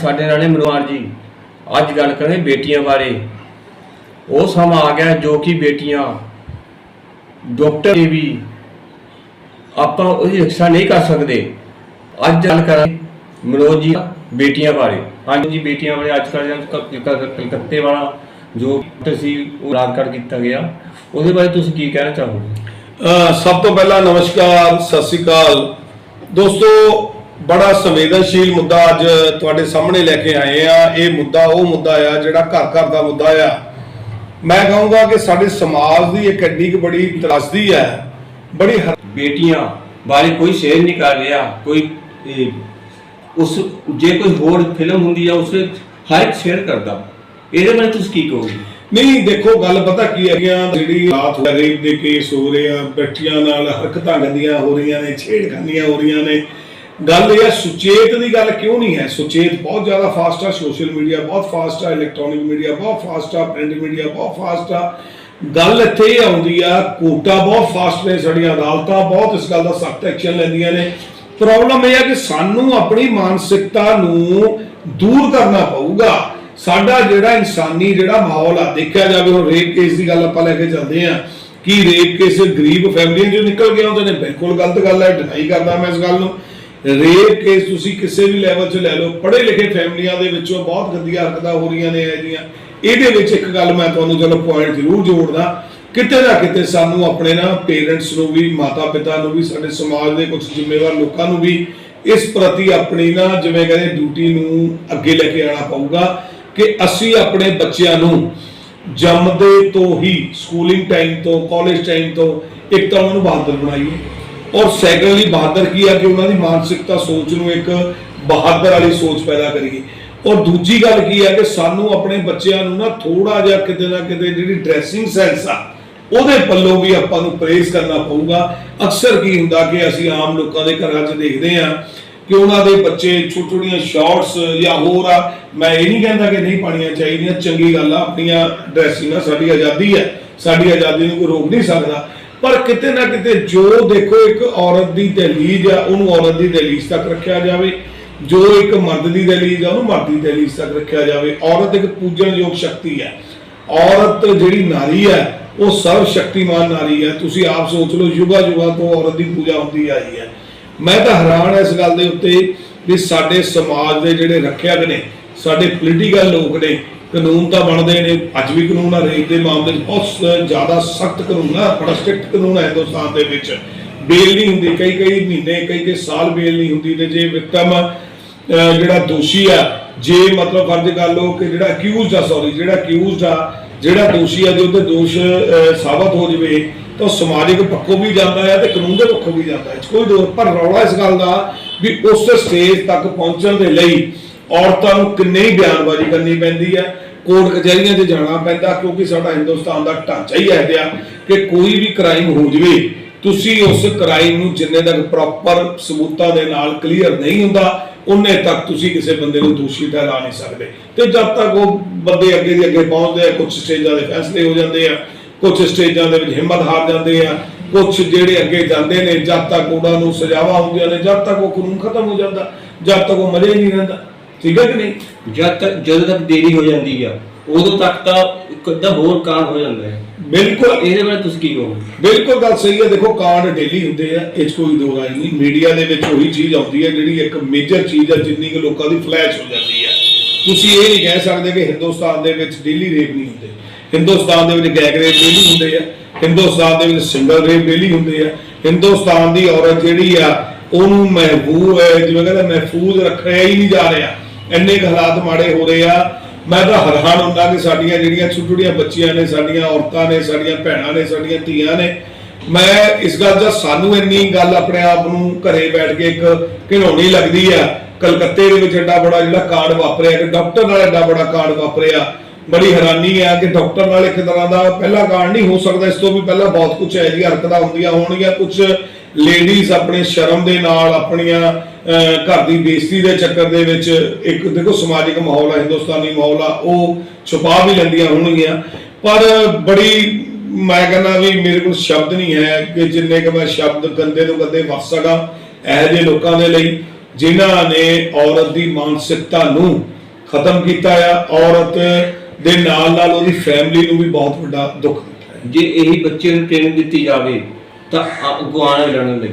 ਸਾਡੇ ਨਾਲ ਨੇ ਮਨੋਹਰ ਜੀ, ਅੱਜ ਗੱਲ ਕਰਾਂਗੇ ਬੇਟੀਆਂ ਬਾਰੇ। ਉਹ ਸਮਾਂ ਆ ਗਿਆ ਜੋ ਕਿ ਬੇਟੀਆਂ, ਡਾਕਟਰ ਦੇ ਵੀ ਆਪਾਂ ਉਹਦੀ ਰੱਖਿਆ ਨਹੀਂ ਕਰ ਸਕਦੇ। ਅੱਜ ਗੱਲ ਕਰਾਂਗੇ ਮਨੋਜ ਜੀ ਬੇਟੀਆਂ ਬਾਰੇ। ਹਾਂਜੀ ਜੀ, ਬੇਟੀਆਂ ਬਾਰੇ ਅੱਜ ਕੱਲ੍ਹ ਕਲਕੱਤੇ ਵਾਲਾ ਜੋ ਸੀ, ਉਹ ਰਾਜਕੜ ਕੀਤਾ ਗਿਆ। ਉਹਦੇ ਬਾਰੇ ਤੁਸੀਂ ਕੀ ਕਹਿਣਾ ਚਾਹੋਗੇ? ਸਭ ਤੋਂ ਪਹਿਲਾਂ ਨਮਸਕਾਰ, ਸਤਿ ਸ੍ਰੀ ਅਕਾਲ। ਦੋਸਤੋ ਬੜਾ ਸੰਵੇਦਨਸ਼ੀਲ ਮੁੱਦਾ ਅੱਜ ਤੁਹਾਡੇ ਸਾਹਮਣੇ ਲੈ ਕੇ ਆਏ ਆ। ਇਹ ਮੁੱਦਾ ਉਹ ਮੁੱਦਾ ਆ ਜਿਹੜਾ ਘਰ ਘਰ ਦਾ ਮੁੱਦਾ ਆ। ਮੈਂ ਕਹੂੰਗਾ ਕਿ ਸਾਡੇ ਸਮਾਜ ਦੀ ਇੱਕ ਐਡੀ ਬੜੀ ਤਰਾਸਦੀ ਹੈ ਬੜੀ ਬੇਟੀਆਂ ਬਾਰੇ ਕੋਈ ਸ਼ੇਅਰ ਨਹੀਂ ਕਰ ਰਿਹਾ। ਕੋਈ ਉਸ ਜੇ ਕੋਈ ਹੋਰ ਫਿਲਮ ਹੁੰਦੀ ਆ ਉਸੇ ਹਰ ਇੱਕ ਸ਼ੇਅਰ ਕਰਦਾ। ਇਹਦੇ ਬਾਰੇ ਤੁਸੀਂ ਕੀ ਕਹੋਗੇ? ਨਹੀਂ ਦੇਖੋ ਗੱਲ ਪਤਾ ਕੀ ਹੈ ਜਿਹੜੀ ਰਾਤ ਹੋ ਰੇਪ ਦੇ ਕੇਸ ਹੋ ਰਹੇ ਆ ਬੱਚੀਆਂ ਨਾਲ ਹਰਕਤਾਂ ਗੰਦੀਆਂ ਹੋ ਰਹੀਆਂ ਨੇ ਛੇੜਖਾਨੀਆਂ ਹੋ ਰਹੀਆਂ ਨੇ। ਗੱਲ ਇਹ ਹੈ, ਸੁਚੇਤ ਦੀ ਗੱਲ ਕਿਉਂ ਨਹੀਂ ਹੈ? ਸੁਚੇਤ ਬਹੁਤ ਜ਼ਿਆਦਾ ਫਾਸਟ ਆ ਸੋਸ਼ਲ ਮੀਡੀਆ ਬਹੁਤ ਫਾਸਟ ਆ ਇਲੈਕਟ੍ਰੋਨਿਕ ਮੀਡੀਆ ਬਹੁਤ ਫਾਸਟ ਆ ਪ੍ਰਿੰਟ ਮੀਡੀਆ ਬਹੁਤ ਫਾਸਟ ਆ। ਗੱਲ ਇੱਥੇ ਇਹ ਆਉਂਦੀ ਆ, ਕੋਟਾ ਬਹੁਤ ਫਾਸਟ ਨੇ ਸਾਡੀਆਂ ਅਦਾਲਤਾਂ, ਬਹੁਤ ਇਸ ਗੱਲ ਦਾ ਸਖਤ ਐਕਸ਼ਨ ਲੈਂਦੀਆਂ ਨੇ। ਪ੍ਰੋਬਲਮ ਇਹ ਆ ਕਿ ਸਾਨੂੰ ਆਪਣੀ ਮਾਨਸਿਕਤਾ ਨੂੰ ਦੂਰ ਕਰਨਾ ਪਊਗਾ। ਸਾਡਾ ਜਿਹੜਾ ਇਨਸਾਨੀ ਜਿਹੜਾ ਮਾਹੌਲ ਆ, ਦੇਖਿਆ ਜਾਵੇ ਉਹ ਰੇਪ ਕੇਸ ਦੀ ਗੱਲ ਆਪਾਂ ਲੈ ਕੇ ਚੱਲਦੇ ਆ ਕਿ ਰੇਪ ਕੇਸ ਗਰੀਬ ਫੈਮਲੀਆਂ ਚੋਂ ਨਿਕਲ ਕੇ ਆਉਂਦੇ ਨੇ, ਬਿਲਕੁਲ ਗਲਤ ਗੱਲ ਹੈ ਡਿਨਾਈ ਕਰਦਾ ਮੈਂ ਇਸ ਗੱਲ ਨੂੰ। ਰੇਪ ਕੇਸ ਤੁਸੀਂ ਕਿਸੇ ਵੀ ਲੈਵਲ 'ਚ ਲੈ ਲਓ ਪੜ੍ਹੇ ਲਿਖੇ ਫੈਮਲੀਆਂ ਦੇ ਵਿੱਚੋਂ ਬਹੁਤ ਗੰਦੀਆਂ ਹਰਕਤਾਂ ਹੋ ਰਹੀਆਂ ਨੇ ਇਹ ਇਹਦੇ ਵਿੱਚ ਇੱਕ ਗੱਲ ਮੈਂ ਤੁਹਾਨੂੰ ਚਲੋ ਪੁਆਇੰਟ ਜ਼ਰੂਰ ਜੋੜਦਾ। ਕਿਤੇ ਨਾ ਕਿਤੇ ਸਾਨੂੰ ਆਪਣੇ ਨਾ ਪੇਰੈਂਟਸ ਨੂੰ ਵੀ ਮਾਤਾ ਪਿਤਾ ਨੂੰ ਵੀ, ਸਾਡੇ ਸਮਾਜ ਦੇ ਕੁਝ ਜ਼ਿੰਮੇਵਾਰ ਲੋਕਾਂ ਨੂੰ ਵੀ ਇਸ ਪ੍ਰਤੀ ਆਪਣੀ ਨਾ ਜਿਵੇਂ ਕਹਿੰਦੇ ਡਿਊਟੀ ਨੂੰ ਅੱਗੇ ਲੈ ਕੇ ਆਉਣਾ ਪਊਗਾ ਕਿ ਅਸੀਂ ਆਪਣੇ ਬੱਚਿਆਂ ਨੂੰ ਜੰਮਦੇ ਤੋਂ ਹੀ ਸਕੂਲਿੰਗ ਟਾਈਮ ਤੋਂ ਕਾਲਜ ਟਾਈਮ ਤੋਂ ਇੱਕ ਤਾਂ ਉਹਨਾਂ ਨੂੰ ਬਹਾਦਰ ਬਣਾਈਏ। ਔਰ ਸੈਕੰਡਲੀ ਬਹਾਦਰ ਕੀ ਆ ਕਿ ਉਹਨਾਂ ਦੀ ਮਾਨਸਿਕਤਾ ਸੋਚ ਨੂੰ ਇੱਕ ਬਹਾਦਰ ਵਾਲੀ ਸੋਚ ਪੈਦਾ ਕਰੀਏ। ਔਰ ਦੂਜੀ ਗੱਲ ਕੀ ਆ ਕਿ ਸਾਨੂੰ ਆਪਣੇ ਬੱਚਿਆਂ ਨੂੰ ਨਾ ਥੋੜਾ ਜਿਹਾ ਕਿਤੇ ਨਾ ਕਿਤੇ ਜਿਹੜੀ ਡਰੈਸਿੰਗ ਸੈਂਸ ਆ, ਉਹਦੇ ਪੱਲੋਂ ਵੀ ਆਪਾਂ ਨੂੰ ਪ੍ਰੇਜ਼ ਕਰਨਾ ਪਊਗਾ। ਅਕਸਰ ਕੀ ਹੁੰਦਾ ਕਿ ਅਸੀਂ ਆਮ ਲੋਕਾਂ ਦੇ ਘਰਾਂ 'ਚ ਦੇਖਦੇ ਆ ਕਿ ਉਹਨਾਂ ਦੇ ਬੱਚੇ ਛੋਟੀਆਂ ਛੋਟੀਆਂ ਸ਼ਾਰਟਸ ਜਾਂ ਹੋਰ ਆ, ਮੈਂ ਇਹ ਨਹੀਂ ਕਹਿੰਦਾ ਕਿ ਨਹੀਂ ਪਾਣੀਆਂ ਚਾਹੀਦੀਆਂ, ਚੰਗੀ ਗੱਲ ਆ, ਆਪਣੀਆਂ ਡਰੈਸਿੰਗ ਆ, ਸਾਡੀ ਆਜ਼ਾਦੀ ਹੈ ਸਾਡੀ ਆਜ਼ਾਦੀ ਨੂੰ ਕੋਈ ਰੋਕ ਨਹੀਂ ਸਕਦਾ। ਪਰ ਕਿਤੇ ਨਾ ਕਿਤੇ ਜੋ ਦੇਖੋ ਇੱਕ ਔਰਤ ਦੀ ਦਹਲੀਜ਼ ਆ, ਉਹਨੂੰ ਔਰਤ ਦੀ ਦਹਲੀਜ਼ ਤੱਕ ਰੱਖਿਆ ਜਾਵੇ। ਜੋ ਇੱਕ ਮਰਦ ਦੀ ਦਹਲੀਜ਼ ਆ, ਉਹਨੂੰ ਮਰਦ ਦੀ ਦਹਲੀਜ਼ ਤੱਕ ਰੱਖਿਆ ਜਾਵੇ। ਔਰਤ ਇੱਕ ਪੂਜਣਯੋਗ ਸ਼ਕਤੀ ਹੈ ਔਰਤ ਜਿਹੜੀ ਨਾਰੀ ਹੈ ਉਹ ਸਰਵ ਸ਼ਕਤੀਮਾਨ ਨਾਰੀ ਹੈ ਤੁਸੀਂ ਆਪ ਸੋਚ ਲਓ, ਯੁਗਾ ਯੁਗਾ ਤੋਂ ਔਰਤ ਦੀ ਪੂਜਾ ਹੁੰਦੀ ਆਈ ਹੈ ਮੈਂ ਤਾਂ ਹੈਰਾਨ ਇਸ ਗੱਲ ਦੇ ਉੱਤੇ ਵੀ ਸਾਡੇ ਸਮਾਜ ਦੇ ਜਿਹੜੇ ਰੱਖਿਅਕ ਨੇ, ਸਾਡੇ ਪੋਲੀਟੀਕਲ ਲੋਕ ਨੇ ਕਾਨੂੰਨ ਤਾਂ ਬਣਦੇ ਨੇ, ਅੱਜ ਵੀ ਕਾਨੂੰਨ ਆ ਰੇਪ ਦੇ ਮਾਮਲੇ 'ਚ ਬਹੁਤ ਜ਼ਿਆਦਾ ਸਖਤ ਕਾਨੂੰਨ ਆ, ਬੜਾ ਸਟ੍ਰਿਕਟ ਕਾਨੂੰਨ ਹੈ ਹਿੰਦੁਸਤਾਨ ਦੇ ਵਿੱਚ। ਬੇਲ ਨਹੀਂ ਹੁੰਦੀ ਕਈ ਕਈ ਮਹੀਨੇ ਕਈ ਕਈ ਸਾਲ ਬੇਲ ਨਹੀਂ ਹੁੰਦੀ ਤੇ ਜੇ ਵਿਕਟਮ ਜਿਹੜਾ ਦੋਸ਼ੀ ਆ, ਜੇ ਮਤਲਬ ਫਰਜ਼ ਕਰ ਲਓ ਕਿ ਜਿਹੜਾ ਅਕਿਊਜ਼ਡ ਆ ਸੌਰੀ ਜਿਹੜਾ ਅਕਿਊਜ਼ਡ ਆ, ਜਿਹੜਾ ਦੋਸ਼ੀ ਆ, ਜੇ ਉਹਦੇ ਦੋਸ਼ ਸਾਬਤ ਹੋ ਜਵੇ, ਤਾਂ ਉਹ ਸਮਾਜਿਕ ਪੱਖੋਂ ਵੀ ਜਾਂਦਾ ਹੈ ਤੇ ਕਾਨੂੰਨ ਦੇ ਪੱਖੋਂ ਵੀ ਜਾਂਦਾ ਹੈ ਕੋਈ ਦੋ ਪਰ ਰੌਲਾ ਇਸ ਗੱਲ ਦਾ ਵੀ ਉਸ ਸਟੇਜ ਤੱਕ ਪਹੁੰਚਣ ਦੇ ਲਈ ਔਰਤਾਂ ਨੂੰ ਕਿੰਨੇ ਹੀ ਬਿਆਨਬਾਜ਼ੀ ਕਰਨੀ ਪੈਂਦੀ ਹੈ, ਕੋਰਟ ਕਚਹਿਰੀਆਂ 'ਚ ਜਾਣਾ ਪੈਂਦਾ, ਕਿਉਂਕਿ ਸਾਡਾ ਹਿੰਦੁਸਤਾਨ ਦਾ ਢਾਂਚਾ ਹੀ ਇਹੋ ਜਿਹਾ ਕਿ ਕੋਈ ਵੀ ਕ੍ਰਾਈਮ ਹੋ ਜਵੇ, ਤੁਸੀਂ ਉਸ ਕ੍ਰਾਈਮ ਨੂੰ ਜਿੰਨੇ ਤੱਕ ਪ੍ਰੋਪਰ ਸਬੂਤਾਂ ਦੇ ਨਾਲ ਕਲੀਅਰ ਨਹੀਂ ਹੁੰਦਾ ਉਹਨੇ ਤੱਕ ਤੁਸੀਂ ਕਿਸੇ ਬੰਦੇ ਨੂੰ ਦੋਸ਼ੀ ਠਹਿਰਾ ਨਹੀਂ ਸਕਦੇ। ਤੇ ਜਦ ਤੱਕ ਉਹ ਬੰਦੇ ਅੱਗੇ ਦੀ ਅੱਗੇ ਪਹੁੰਚਦੇ ਆ ਕੁਝ ਸਟੇਜਾਂ ਦੇ ਫੈਸਲੇ ਹੋ ਜਾਂਦੇ ਆ ਕੁਝ ਸਟੇਜਾਂ ਦੇ ਵਿੱਚ ਹਿੰਮਤ ਹਾਰ ਜਾਂਦੇ ਆ ਕੁਝ ਜਿਹੜੇ ਅੱਗੇ ਜਾਂਦੇ ਨੇ, ਜਦ ਤੱਕ ਉਹਨਾਂ ਨੂੰ ਸਜ਼ਾਵਾਂ ਹੁੰਦੀਆਂ ਨੇ, ਜਦ ਤੱਕ ਉਹ ਕਾਨੂੰਨ ਖਤਮ ਹੋ ਜਾਂਦਾ, ਜਦ ਤੱਕ ਉਹ ਮਰੇ ਨਹੀਂ ਰਹਿੰਦਾ। ਠੀਕ ਹੈ ਕਿ ਨਹੀਂ? ਜਦ ਤੱਕ ਜਦੋਂ ਤੱਕ ਦੇਰੀ ਹੋ ਜਾਂਦੀ ਆ ਉਦੋਂ ਤੱਕ ਤਾਂ ਇੱਕ ਅੱਧਾ ਹੋਰ ਕਾਂਡ ਹੋ ਜਾਂਦਾ ਹੈ। ਬਿਲਕੁਲ। ਇਹਦੇ ਬਾਰੇ ਤੁਸੀਂ ਕੀ ਕਹੋਗੇ? ਬਿਲਕੁਲ ਗੱਲ ਸਹੀ ਹੈ। ਦੇਖੋ ਕਾਂਡ ਡੇਲੀ ਹੁੰਦੇ ਆ ਇਹ 'ਚ ਕੋਈ ਦੋ ਰਾਏ ਨਹੀਂ। ਮੀਡੀਆ ਦੇ ਵਿੱਚ ਉਹੀ ਚੀਜ਼ ਆਉਂਦੀ ਹੈ ਜਿਹੜੀ ਇੱਕ ਮੇਜਰ ਚੀਜ਼ ਹੈ ਜਿੰਨੀ ਕਿ ਲੋਕਾਂ ਦੀ ਫਲੈਸ਼ ਹੋ ਜਾਂਦੀ ਹੈ ਤੁਸੀਂ ਇਹ ਨਹੀਂ ਕਹਿ ਸਕਦੇ ਕਿ ਹਿੰਦੁਸਤਾਨ ਦੇ ਵਿੱਚ ਡੇਲੀ ਰੇਪ ਨਹੀਂ ਹੁੰਦੇ। ਹਿੰਦੁਸਤਾਨ ਦੇ ਵਿੱਚ ਗੈਗ ਰੇਪ ਡੇਲੀ ਹੁੰਦੇ ਆ। ਹਿੰਦੁਸਤਾਨ ਦੇ ਵਿੱਚ ਸਿੰਗਲ ਰੇਪ ਡੇਲੀ ਹੁੰਦੇ ਆ। ਹਿੰਦੁਸਤਾਨ ਦੀ ਔਰਤ ਜਿਹੜੀ ਆ ਉਹਨੂੰ ਮਹਿਬੂਬ ਹੈ ਜਿਵੇਂ ਕਹਿੰਦਾ ਮਹਿਫੂਜ਼ ਰੱਖਿਆ ਹੀ ਨਹੀਂ ਜਾ ਰਿਹਾ। ਇੰਨੇ ਹਾਲਾਤ ਮਾੜੇ ਹੋ ਰਹੇ ਆ। ਮੈਂ ਤਾਂ ਹੈਰਾਨ ਹੁੰਦਾ ਕਿ ਸਾਡੀਆਂ ਜਿਹੜੀਆਂ ਛੋਟੀਆਂ ਬੱਚੀਆਂ ਨੇ, ਸਾਡੀਆਂ ਔਰਤਾਂ ਨੇ, ਸਾਡੀਆਂ ਭੈਣਾਂ ਨੇ, ਸਾਡੀਆਂ ਧੀਆਂ ਨੇ, ਮੈਂ ਇਸ ਗੱਲ ਦਾ ਸਾਨੂੰ ਇੰਨੀ ਗੱਲ ਆਪਣੇ ਆਪ ਨੂੰ ਘਰੇ ਬੈਠ ਕੇ ਇੱਕ ਘਿਣਾਉਣੀ ਲੱਗਦੀ ਆ। ਕਲਕੱਤੇ ਦੇ ਵਿੱਚ ਐਡਾ ਬੜਾ ਜਿਹੜਾ ਕਾਂਡ ਵਾਪਰਿਆ ਕਿ ਡਾਕਟਰ ਨਾਲ ਐਡਾ ਬੜਾ ਕਾਂਡ ਵਾਪਰਿਆ। ਬੜੀ ਹੈਰਾਨੀ ਆ ਕਿ ਡਾਕਟਰ ਨਾਲ ਇੱਕ ਤਰ੍ਹਾਂ ਦਾ ਪਹਿਲਾ ਕਾਂਡ ਨਹੀਂ ਹੋ ਸਕਦਾ। ਇਸ ਤੋਂ ਵੀ ਪਹਿਲਾਂ ਬਹੁਤ ਕੁਝ ਹੈ ਜੀ ਹਰਕਤਾਂ ਹੁੰਦੀਆਂ ਹੋਣਗੀਆਂ। ਕੁਝ ਲੇਡੀਜ਼ ਆਪਣੇ ਸ਼ਰਮ ਦੇ ਨਾਲ ਆਪਣੀਆਂ ਘਰ ਦੀ ਬੇਇੱਜ਼ਤੀ ਦੇ ਚੱਕਰ ਦੇ ਵਿੱਚ ਇੱਕ ਦੇਖੋ ਸਮਾਜਿਕ ਮਾਹੌਲ ਆ, ਹਿੰਦੁਸਤਾਨੀ ਮਾਹੌਲ ਆ, ਉਹ ਛੁਪਾ ਵੀ ਲੈਂਦੀਆਂ ਹੋਣਗੀਆਂ। ਪਰ ਬੜੀ ਮੈਂ ਕਹਿੰਦਾ ਵੀ ਮੇਰੇ ਕੋਲ ਸ਼ਬਦ ਨਹੀਂ ਹੈ ਕਿ ਜਿੰਨੇ ਕਿ ਮੈਂ ਸ਼ਬਦ ਗੰਦੇ ਤੋਂ ਗੰਦੇ ਵਰਤ ਸਕਾਂ ਇਹੋ ਜਿਹੇ ਲੋਕਾਂ ਦੇ ਲਈ, ਜਿਨ੍ਹਾਂ ਨੇ ਔਰਤ ਦੀ ਮਾਨਸਿਕਤਾ ਨੂੰ ਖਤਮ ਕੀਤਾ ਆ। ਔਰਤ ਦੇ ਨਾਲ ਨਾਲ ਉਹਦੀ ਫੈਮਿਲੀ ਨੂੰ ਵੀ ਬਹੁਤ ਵੱਡਾ ਦੁੱਖ ਜੇ ਇਹੀ ਬੱਚੇ ਨੂੰ ਟ੍ਰੇਨਿੰਗ ਦਿੱਤੀ ਜਾਵੇ ਤਾਂ ਅਗਵਾਨ ਲੜਨ ਲਈ।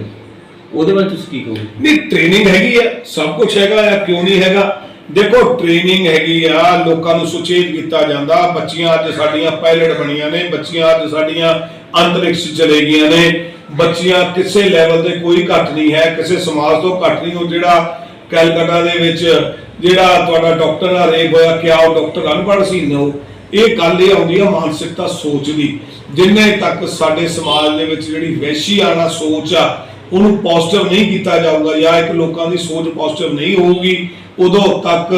ਉਹਦੇ ਬਾਰੇ ਤੁਸੀਂ ਕੀ ਕਹੋਗੇ? ਨਹੀਂ ਟ੍ਰੇਨਿੰਗ ਹੈਗੀ ਆ ਸਭ ਕੁਝ ਹੈਗਾ ਆ ਕਿਉਂ ਨਹੀਂ ਹੈਗਾ? ਦੇਖੋ ਟ੍ਰੇਨਿੰਗ ਹੈਗੀ ਆ ਲੋਕਾਂ ਨੂੰ ਸੁਚੇਤ ਕੀਤਾ ਜਾਂਦਾ। ਬੱਚੀਆਂ ਅੱਜ ਸਾਡੀਆਂ ਪਾਇਲਟ ਬਣੀਆਂ ਨੇ ਬੱਚੀਆਂ ਅੱਜ ਸਾਡੀਆਂ ਅੰਤਰਿਕਸ਼ ਚਲੇ ਗਈਆਂ ਨੇ। ਬੱਚੀਆਂ ਕਿਸੇ ਲੈਵਲ ਤੇ ਕੋਈ ਘੱਟ ਨਹੀਂ ਹੈ ਕਿਸੇ ਸਮਾਜ ਤੋਂ ਘੱਟ ਨਹੀਂ। ਉਹ ਜਿਹੜਾ ਕੈਲਕਟਾ ਦੇ ਵਿੱਚ ਜਿਹੜਾ ਤੁਹਾਡਾ ਡਾਕਟਰ ਨਾਲ ਰੇਪ ਹੋਇਆ, ਕਿਆ ਉਹ ਡਾਕਟਰ ਅਨਪੜ੍ਹ ਸੀ? ਨੋ ਇਹ ਗੱਲ ਇਹ ਆਉਂਦੀ ਆ ਮਾਨਸਿਕਤਾ ਸੋਚ ਦੀ। ਜਿੰਨੇ ਤੱਕ ਸਾਡੇ ਸਮਾਜ ਦੇ ਵਿੱਚ ਜਿਹੜੀ ਵੈਸ਼ੀ ਵੈਸ਼ੀਆਨਾ ਸੋਚ ਆ, ਉਹਨੂੰ ਪੋਜ਼ਿਟਿਵ ਨਹੀਂ ਕੀਤਾ ਜਾਊਗਾ ਜਾਂ ਇੱਕ ਲੋਕਾਂ ਦੀ ਸੋਚ ਪੋਜ਼ਿਟਿਵ ਨਹੀਂ ਹੋਊਗੀ, ਉਦੋਂ ਤੱਕ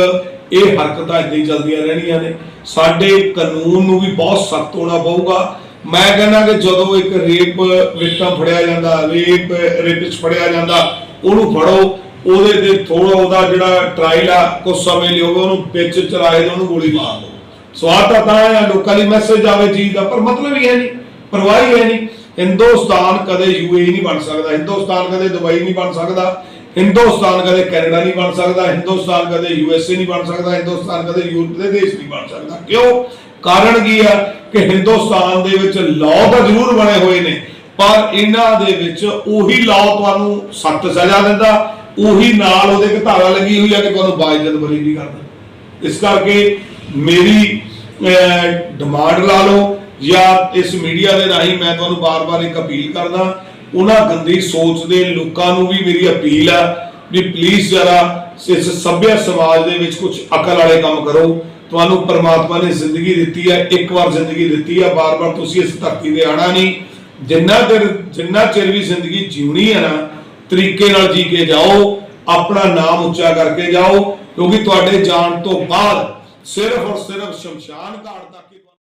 ਇਹ ਹਰਕਤਾਂ ਇਦਾਂ ਹੀ ਚੱਲਦੀਆਂ ਰਹਿਣੀਆਂ ਨੇ। ਸਾਡੇ ਕਾਨੂੰਨ ਨੂੰ ਵੀ ਬਹੁਤ ਸਖਤ ਹੋਣਾ ਪਊਗਾ। ਮੈਂ ਕਹਿੰਦਾ ਕਿ ਜਦੋਂ ਇੱਕ ਰੇਪ ਵਿਕਟਮ ਫੜਿਆ ਜਾਂਦਾ ਰੇਪ ਰੇਪਿਸਟ ਫੜਿਆ ਜਾਂਦਾ, ਉਹਨੂੰ ਫੜੋ। ਉਹਦੇ ਤੇ ਥੋੜਾ ਉਹਦਾ ਜਿਹੜਾ ਟ੍ਰਾਇਲ ਆ ਕੁਝ ਸਮੇਂ ਲਈ ਹੋਵੇ ਉਹਨੂੰ ਵਿੱਚ ਚਲਾਏ ਤੇ ਉਹਨੂੰ ਗੋਲੀ ਮਾਰ ਦਿਓ। ਸਵਾਦ ਤਾਂ ਤਾਂ ਹੈ, ਲੋਕਾਂ ਲਈ ਮੈਸੇਜ ਆਵੇ ਚੀਜ਼ ਦਾ, ਪਰ ਮਤਲਬ ਹੀ ਹੈ ਨਹੀਂ, ਪਰਵਾਹ ਹੈ ਨਹੀਂ। ਹਿੰਦੁਸਤਾਨ ਕਦੇ ਯੂਏਈ ਨਹੀਂ ਬਣ ਸਕਦਾ, ਹਿੰਦੁਸਤਾਨ ਕਦੇ ਦੁਬਈ ਨਹੀਂ ਬਣ ਸਕਦਾ, ਹਿੰਦੁਸਤਾਨ ਕਦੇ ਕੈਨੇਡਾ ਨਹੀਂ ਬਣ ਸਕਦਾ, ਹਿੰਦੁਸਤਾਨ ਕਦੇ ਯੂਐਸਏ ਨਹੀਂ ਬਣ ਸਕਦਾ, ਹਿੰਦੁਸਤਾਨ ਕਦੇ ਯੂਰਪ ਦੇ ਦੇਸ਼ ਨਹੀਂ ਬਣ ਸਕਦਾ। ਕਿਉਂ? ਕਾਰਨ ਕੀ ਆ ਕਿ ਹਿੰਦੁਸਤਾਨ ਦੇ ਵਿੱਚ ਲਾਅ ਤਾਂ ਜ਼ਰੂਰ ਬਣੇ ਹੋਏ ਨੇ, ਪਰ ਇਹਨਾਂ ਦੇ ਵਿੱਚ ਉਹੀ ਲਾਅ ਤੁਹਾਨੂੰ ਸਖਤ ਸਜ਼ਾ ਦਿੰਦਾ ਉਹੀ ਨਾਲ ਉਹਦੇ ਇੱਕ ਲੱਗੀ ਹੋਈ ਆ ਕਿ ਤੁਹਾਨੂੰ ਬਾਇਜ਼ਤ ਬਰੀ ਨਹੀਂ ਕਰਦਾ। ਇਸ ਕਰਕੇ ਮੇਰੀ ਡਿਮਾਂਡ ਲਾ ਲਓ ਜਾਂ ਇਸ ਮੀਡੀਆ ਦੇ ਰਾਹੀਂ ਮੈਂ ਤੁਹਾਨੂੰ ਬਾਰ-ਬਾਰ ਇੱਕ ਅਪੀਲ ਕਰਦਾ, ਉਹਨਾਂ ਗੰਦੀ ਸੋਚ ਦੇ ਲੋਕਾਂ ਨੂੰ ਵੀ ਮੇਰੀ ਅਪੀਲ ਆ ਵੀ ਪਲੀਜ਼ ਜਰਾ ਇਸ ਸਭਿਆ ਸਮਾਜ ਦੇ ਵਿੱਚ ਕੁਝ ਅਕਲ ਵਾਲੇ ਕੰਮ ਕਰੋ। ਤੁਹਾਨੂੰ ਪਰਮਾਤਮਾ ਨੇ ਜ਼ਿੰਦਗੀ ਦਿੱਤੀ ਹੈ ਇੱਕ ਵਾਰ ਜ਼ਿੰਦਗੀ ਦਿੱਤੀ ਹੈ ਬਾਰ-ਬਾਰ ਤੁਸੀਂ ਇਸ ਧਰਤੀ ਤੇ ਆਣਾ ਨਹੀਂ। ਜਿੰਨਾ ਚਿਰ ਜਿੰਨਾ ਚਿਰ ਵੀ ਜ਼ਿੰਦਗੀ ਜਿਉਣੀ ਹੈ ਨਾ ਤਰੀਕੇ ਨਾਲ ਜੀ ਕੇ ਜਾਓ, ਆਪਣਾ ਨਾਮ ਉੱਚਾ ਕਰਕੇ ਜਾਓ, ਕਿਉਂਕਿ ਤੁਹਾਡੇ ਜਾਣ ਤੋਂ ਬਾਅਦ ਸਿਰਫ ਔਰ ਸਿਰਫ ਸ਼ਮਸ਼ਾਨ ਘਾਟ ਦਾ